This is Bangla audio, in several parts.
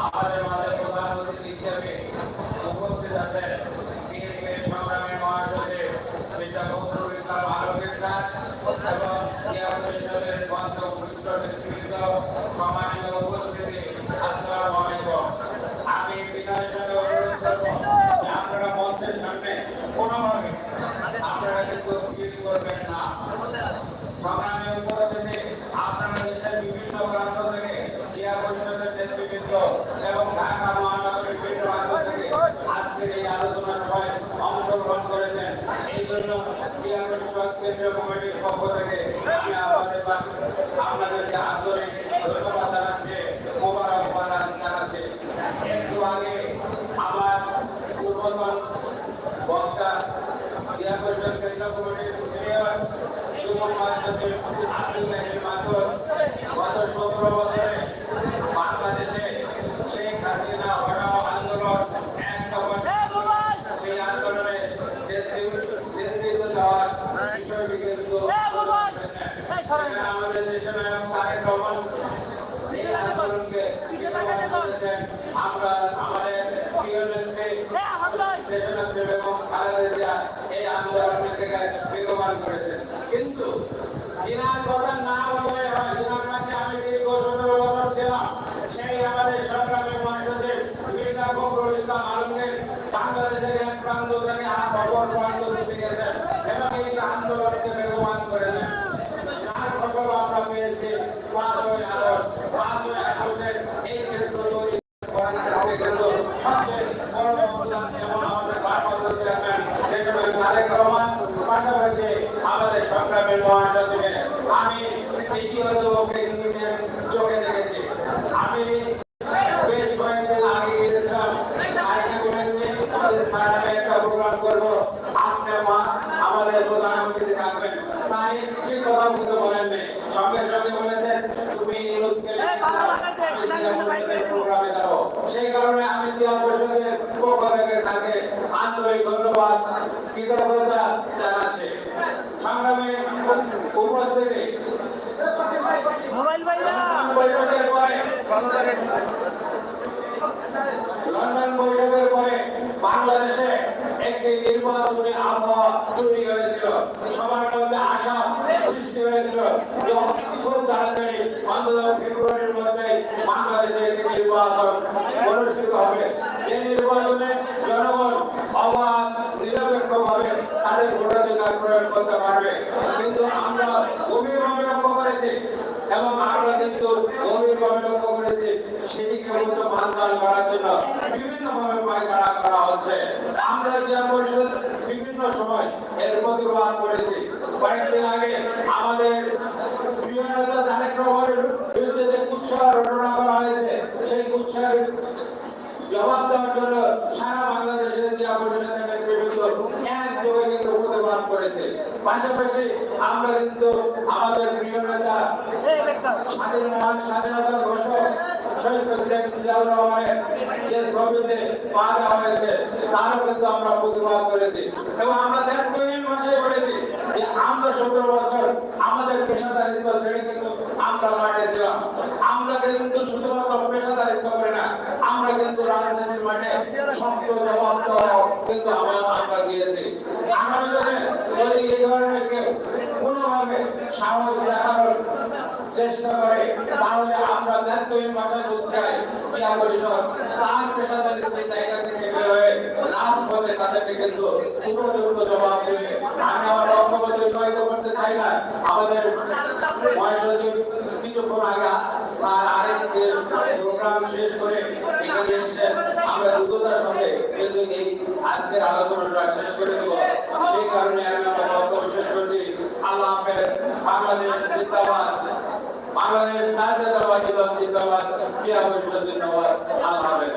আমাদের মাঝে আপনারা সামনে আপনারা কিন্তু করবেন না। সংগ্রামী উপস্থিতি আপনারা দেশের বিভিন্ন প্রান্ত থেকে ক্রীড়া পরিষদের নেতৃবৃন্দ এবং ঢাকা মহানগরের বিভিন্ন প্রান্ত থেকে আজকের এই আলোচনা সভায় অংশগ্রহণ করেছেন এই জন্য ক্রীড়া পরিষদ কেন্দ্রীয় কমিটির পক্ষ থেকে আমি আমাদের আপনাদেরকে আন্তরিক ধন্যবাদ জানাচ্ছি মোবারকবাদ জানাচ্ছে। একটু আগে আমার পূর্বতন বক্তা কেন্দ্রীয় কমিটির সিনিয়র যুব মহাসচিব আব্দুল মেহের মাসুদ গত সতেরো বছরে বাংলাদেশে শেখ হাসিনা হটাও আন্দোলন এক দফা সেই আন্দোলনে নেতৃত্ব নেতৃত্ব দেওয়ার বিষয়টি কিন্তু সেখানে আন্দোলনকে আমরা আমাদের প্রিয় নেত্রী দেশনেত্রী বেগম খালেদা জিয়া এই করেছেন কিন্তু জিনার না বলে হয় জিনার কাছে আমি দীর্ঘ সতেরো বছর ছিলাম সেই আমাদের সংগ্রামী মহাসচিব মির্জা ফখরুল ইসলাম আলমগীর বাংলাদেশের এক প্রান্ত থেকে আর অপর প্রান্ত থেকে গেছেন এবং এই আন্দোলনকে বেগবান করেছেন যার ফসল আমরা পেয়েছি পাঁচই আগস্ট পাঁচই আগস্টের এই ক্ষেত্র তৈরি করার ক্ষেত্রে কিন্তু সবচেয়ে বড় অবদান যেমন আমাদের ভারপ্রাপ্ত চেয়ারম্যান দেশপ্রেম তারেক রহমান পাশাপাশি আমাদের সংগ্রামের মহাসচিবের আমি নিজের চোখে দেখেছি। আমি বেশ কয়েকদিন আগে গিয়েছিলাম স্যারকে বলেছি স্যার আমি একটা প্রোগ্রাম করব। আপনার মা আমাদের প্রধানমন্ত্রী থাকবেন। স্যার কি কথা বলতে বলেননি সঙ্গে সঙ্গে বলেছেন তুমি প্রোগ্রামে যাব। সেই কারণে আমি ক্রীড়া পরিষদের পক্ষ থেকে স্যারকে আন্তরিক ধন্যবাদ কৃতজ্ঞতা জানাচ্ছি। সংগ্রামে উপস্থিতি। বৈঠকের পরে লন্ডন বৈঠকের পরে বাংলাদেশে একটি নির্বাচনী আবহাওয়া তৈরি হয়েছিল। সবার মধ্যে আশা সৃষ্টি হয়েছিল খুব তাড়াতাড়ি অন্তত ফেব্রুয়ারির মধ্যে বাংলাদেশে একটি নির্বাচন অনুষ্ঠিত হবে। যে নির্বাচনে জনগণ অবাধ নিরপেক্ষভাবে তাদের ভোটাধিকার প্রয়োগ করতে পারবে। কিন্তু আমরা গভীরভাবে লক্ষ্য করেছি এবং আমরা কিন্তু গভীরভাবে লক্ষ্য করেছি সেটিকে মূলত বানচাল করার জন্য বিভিন্নভাবে পায়খানা করা হচ্ছে। আমরা যে পরিষদ বিভিন্ন সময় এর প্রতিবাদ করেছি। কয়েকদিন আগে আমাদের প্রিয় নেতা তারেক রহমানের বিরুদ্ধে যে কুৎসা রটনা করা হয়েছে, সেই কুৎসার জবাব দেওয়ার জন্য সারা বাংলাদেশের ক্রীড়া পরিষদের নেতৃবৃন্দ একযোগে কিন্তু প্রতিবাদ করেছে পাশাপাশি আমরা কিন্তু আমাদের প্রিয় নেতা স্বাধীন মহান স্বাধীনতা ঘোষক শহীদ প্রেসিডেন্ট জিয়াউর রহমানের যে ছবিতে পা দেওয়া হয়েছে তারও কিন্তু আমরা প্রতিবাদ করেছি। এবং আমরা দেখতেই মাসে বলেছি যে আমরা সতেরো বছর আমাদের পেশাদারিত্ব ছেড়ে কিন্তু আমরা মাঠে ছিলাম। আমরা কিন্তু শুধুমাত্র পেশাদারিত্ব করে না আমরা কিন্তু রাজনীতির মাঠে শক্ত জবাব কিন্তু আমরা আমরা আগামী দিনে যদি এই ধরনের কেউ কোনোভাবে সাহস দেখানোর চেষ্টা করে তাহলে আমরা দায়িত্বহীন ভাষায় বলতে চাই ক্রীড়া পরিষদ তার পেশাদারিত্বের জায়গা থেকে বের হয়ে রাজপথে তাদেরকে কিন্তু উপযুক্ত জবাব দেবে আমি আমার বক্তব্য দীর্ঘায়িত করতে চাই না আমাদের মহাসচিব কিছুক্ষণ আগে স্যার আরেকটি প্রোগ্রাম শেষ করে থেকে আজকের আলোচনাটা শেষ করে দেব, সেই কারণে আমি আমার বক্তব্য শেষ করছি। আল্লাহ বাংলাদেশ জিন্দাবাদ। বাংলাদেশ জাতীয়তাবাদ ইসলাম জিন্দাবাদ। জিয়া পরিষদ জিন্দাবাদ। আল্লাহ হাফেজ।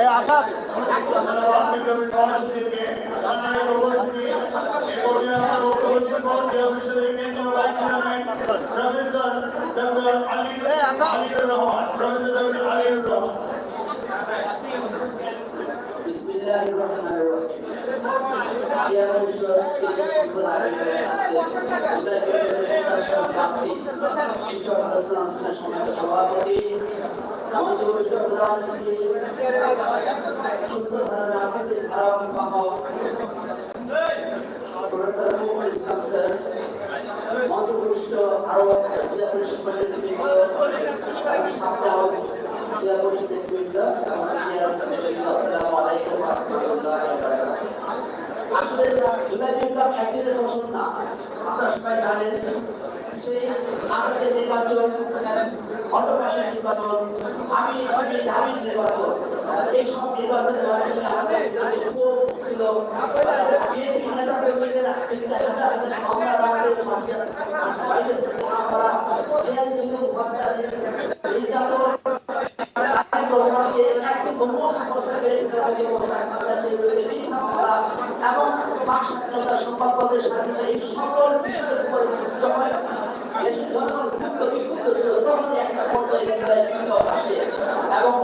এই আসাদ ধন্যবাদ বিপ্লবী স্যার মঞ্চবরিষ্ঠ আরও জেলা পরিষদ জেলা পরিষদের বৃন্দ আসসালামু আলাইকুম ওয়া রাহমাতুল্লাহি ওয়া বারাকাতুহু। আসলে জুলাই বিপ্লব একদিনের ফসল না আপনারা সবাই জানেন সেই আমাদের নির্বাচন অন্নপ্রাশন নির্বাচন আমি আমি জামিন নির্বাচন এই সব নির্বাচনের মাধ্যমে আমাদের ছিল বিএনপি নেতা কর্মীদের হাজার হাজার মামলা আমাদের মাঠে বাড়িতে করা জেল জুলুম হত্যা নির্যাতন এবং বাক সম্পর্কের স্বাধীনতা এই সকল বিষয়ের উপর যখন এবং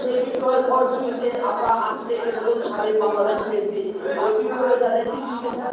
সেই বিপ্লবের ফলশ্রুতিতে আমরা আজকে বাংলাদেশ পেয়েছি ওই বিপ্লবে যারা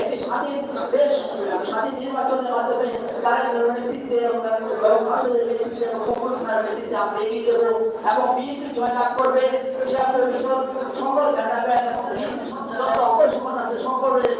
একটি স্বাধীন দেশ স্বাধীন নির্বাচনের মাধ্যমে তারেক নেতৃত্বে এবং নেতৃত্বে আমরা এগিয়ে দেবো এবং বিএনপি জয়লাভ করবে সেটা সকল ভেটাবে এবং বিএনপি যত আছে সকলের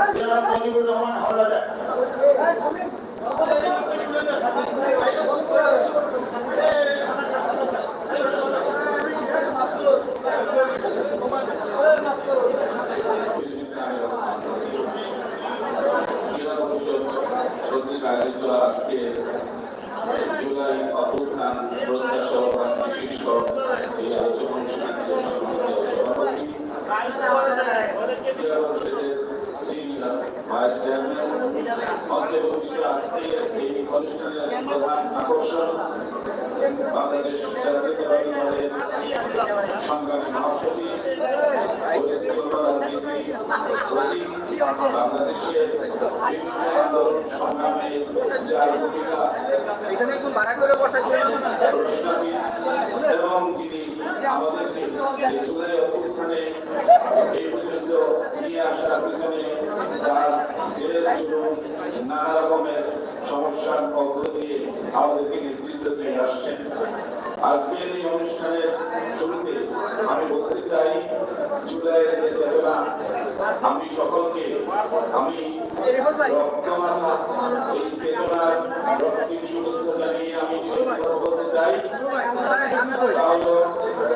মুজিবুর রহমান হাওলাদার আয়োজিত আজকে জুলাই অভ্যুত্থান প্রত্যাশা ও প্রান্তিক শীর্ষক এই আলোচনা অনুষ্ঠানকে সম্মানিত সভাপতি জেলা পরিষদের সিনিয়র ভাইস চেয়ারম্যান মঞ্চে বসে আজকে এই অনুষ্ঠানের আকর্ষণ বাংলাদেশ সংগ্রামী মহাসচিব বাংলাদেশের বিভিন্ন আন্দোলন সংগ্রামে যার এবং তিনি তার জেল জুলুম নানা রকমের সমস্যার মধ্য দিয়ে আমাদেরকে নেতৃত্ব দিয়ে আসছেন। আজকের এই অনুষ্ঠানের শুরুতে আমি বলতে চাই, জুলাইয়ের যে চেতনা, আমি সকলকে, আমি রক্তমাতা এই চেতনার রক্তিম শুভেচ্ছা জানিয়ে আমি বলতে চাই।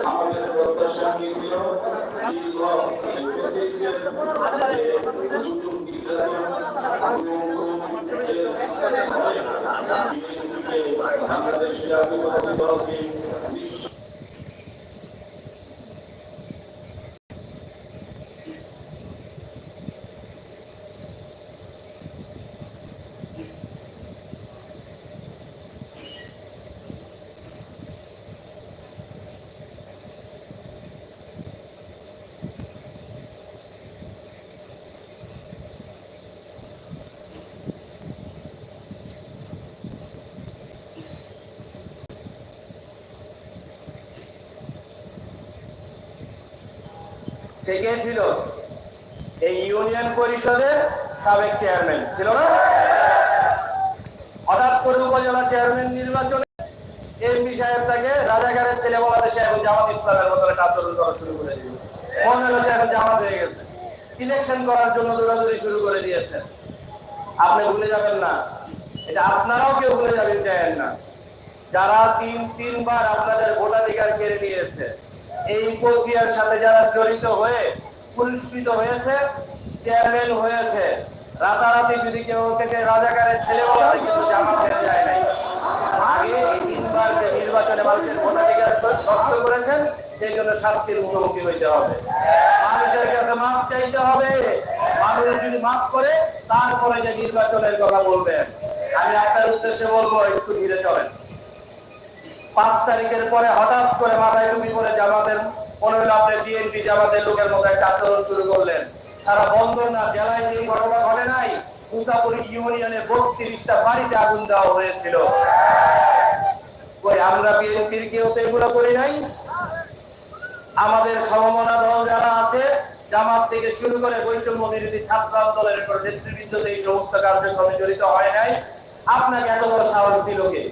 আমাদের প্রত্যাশা কি ছিল? বাংলাদেশ দলকে সে কে ছিল? এই ইউনিয়ন পরিষদের সাবেক চেয়ারম্যান। ছিল না? হঠাৎ করে উপজেলা চেয়ারম্যান নির্বাচনে এমপি সাহেব তাকে রাজাকারের ছেলে বলাতে সে এখন জামাত ইসলামের মতো একটা আচরণ করা শুরু করে দিল। এখন জামাত হয়ে গেছে। ইলেকশন করার জন্য দৌড়াদৌড়ি শুরু করে দিয়েছেন। আপনি ভুলে যাবেন না। এটা আপনারাও কেউ ভুলে যাবেন চাইেন না। যারা তিন তিনবার আপনাদের ভোটাধিকার কেড়ে নিয়েছে এই প্রক্রিয়ার সাথে যারা জড়িত হয়ে পুরস্কৃত হয়েছে, চেয়ারম্যান হয়েছে, রাতারাতি যদি কেউ থেকে রাজাকারের ছেলে কিন্তু যায় নাই। করেছেন, সেই জন্য শাস্তির মুখোমুখি হবে। মানুষের কাছে চাইতে হবে। মানুষ যদি করে, তারপরে যে নির্বাচনের কথা বলবেন, আমি আপনার উদ্দেশ্যে বলব, একটু ধীরে চলেন। পাঁচ তারিখের পরে হঠাৎ করে মাথায় টুপি জামাতের মনে হলো আপনি বিএনপি জামাতের লোকের মতো একটা আচরণ শুরু করলেন। সারা বন্দনা জেলায় যে ঘটনা ঘটে নাই মুসাপুর ইউনিয়নে বত্রিশটা বাড়িতে আগুন দেওয়া হয়েছিল। আমরা বিএনপির কেউ তো এগুলো করি নাই? আমাদের সমমনা দল যারা আছে, জামাত থেকে শুরু করে বৈষম্য বিরোধী ছাত্র আন্দোলনের নেতৃবৃন্দ এই সমস্ত কার্যক্রমে জড়িত হয় নাই। আপনাকে এত বড় সাহস দিল কে?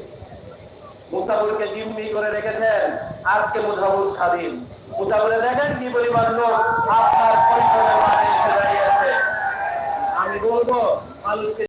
মুসাফুরকে জিম্মি করে রেখেছেন। আজকে মুসাফুর স্বাধীন। মুসাফুরে দেখেন কি পরিমাণ লোক আপনার পরিচয় মাঠে এসে দাঁড়িয়েছে আমি বলব, মানুষকে